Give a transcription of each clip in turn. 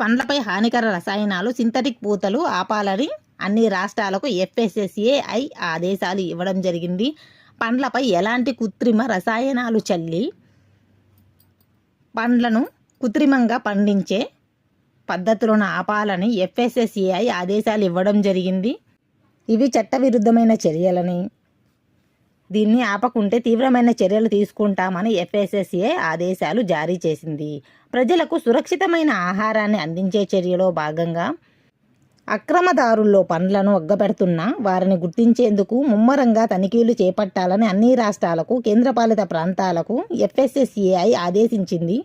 పండ్లపై హానికర రసాయనాలు సింథటిక్ పూతలు ఆపాలని అన్ని రాష్ట్రాలకు ఎఫ్ఎస్ఎస్ఏఐ ఆదేశాలు ఇవ్వడం జరిగింది. పండ్లపై ఎలాంటి కృత్రిమ రసాయనాలు చల్లి పండ్లను కృత్రిమంగా పండించే పద్ధతులను ఆపాలని ఎఫ్ఎస్ఎస్ఏఐ ఆదేశాలు ఇవ్వడం జరిగింది. ఇవి చట్టవిరుద్ధమైన చర్యలని దీన్ని ఆపకుంటే తీవ్రమైన చర్యలు తీసుకుంటామని ఎఫ్ఎస్ఎస్ఏ ఆదేశాలు జారీ చేసింది. ప్రజలకు సురక్షితమైన ఆహారాన్ని అందించే చర్యలో భాగంగా అక్రమదారుల్లో పండ్లను ఒగ్గబెడుతున్న వారిని గుర్తించేందుకు ముమ్మరంగా తనిఖీలు చేపట్టాలని అన్ని రాష్ట్రాలకు కేంద్రపాలిత ప్రాంతాలకు ఎఫ్ఎస్ఎస్ఏఐ ఆదేశించింది.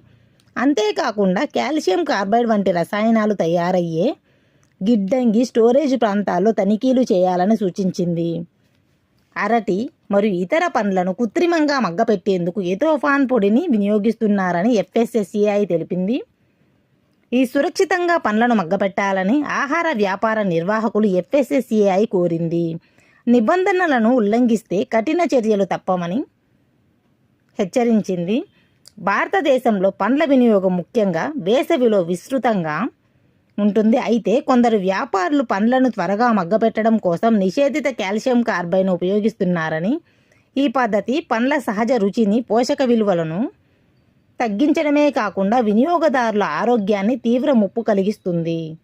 అంతేకాకుండా కాల్షియం కార్బైడ్ వంటి రసాయనాలు తయారయ్యే గిడ్డంగి స్టోరేజ్ ప్రాంతాల్లో తనిఖీలు చేయాలని సూచించింది. అరటి మరియు ఇతర పనులను కృత్రిమంగా మగ్గపెట్టేందుకు ఎథోఫాన్ పొడిని వినియోగిస్తున్నారని ఎఫ్ఎస్ఎస్సిఐ తెలిపింది. ఈ సురక్షితంగా పండ్లను మగ్గపెట్టాలని ఆహార వ్యాపార నిర్వాహకులు ఎఫ్ఎస్ఎస్సిఐ కోరింది. నిబంధనలను ఉల్లంఘిస్తే కఠిన చర్యలు తప్పమని హెచ్చరించింది. భారతదేశంలో పండ్ల వినియోగం ముఖ్యంగా వేసవిలో విస్తృతంగా ఉంటుంది. అయితే కొందరు వ్యాపారులు పండ్లను త్వరగా మగ్గపెట్టడం కోసం నిషేధిత కాల్షియం కార్బైన్ ఉపయోగిస్తున్నారని ఈ పద్ధతి పండ్ల సహజ రుచిని పోషక విలువలను తగ్గించడమే కాకుండా వినియోగదారుల ఆరోగ్యాన్ని తీవ్ర ముప్పు కలిగిస్తుంది.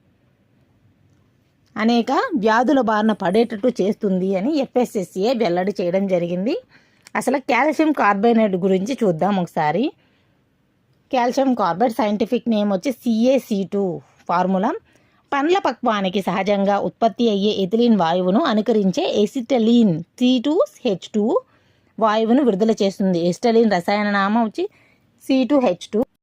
అనేక వ్యాధుల బారిన పడేటట్టు చేస్తుంది అని ఎఫ్ఎస్ఎస్సిఏ వెల్లడి చేయడం జరిగింది. అసలు కాల్షియం కార్బైనేట్ గురించి చూద్దాం ఒకసారి. కాల్షియం కార్బైడ్ సైంటిఫిక్ నేమ్ వచ్చి సిఏసి టూ. ఫార్ములా. పండ్ల పక్వానికి సహజంగా ఉత్పత్తి అయ్యే ఎథిలిన్ వాయువును అనుకరించే acetylene C two H two వాయువును విడుదల చేస్తుంది. ఎస్టలిన్ రసాయన నామం వచ్చి సి టూ హెచ్ టూ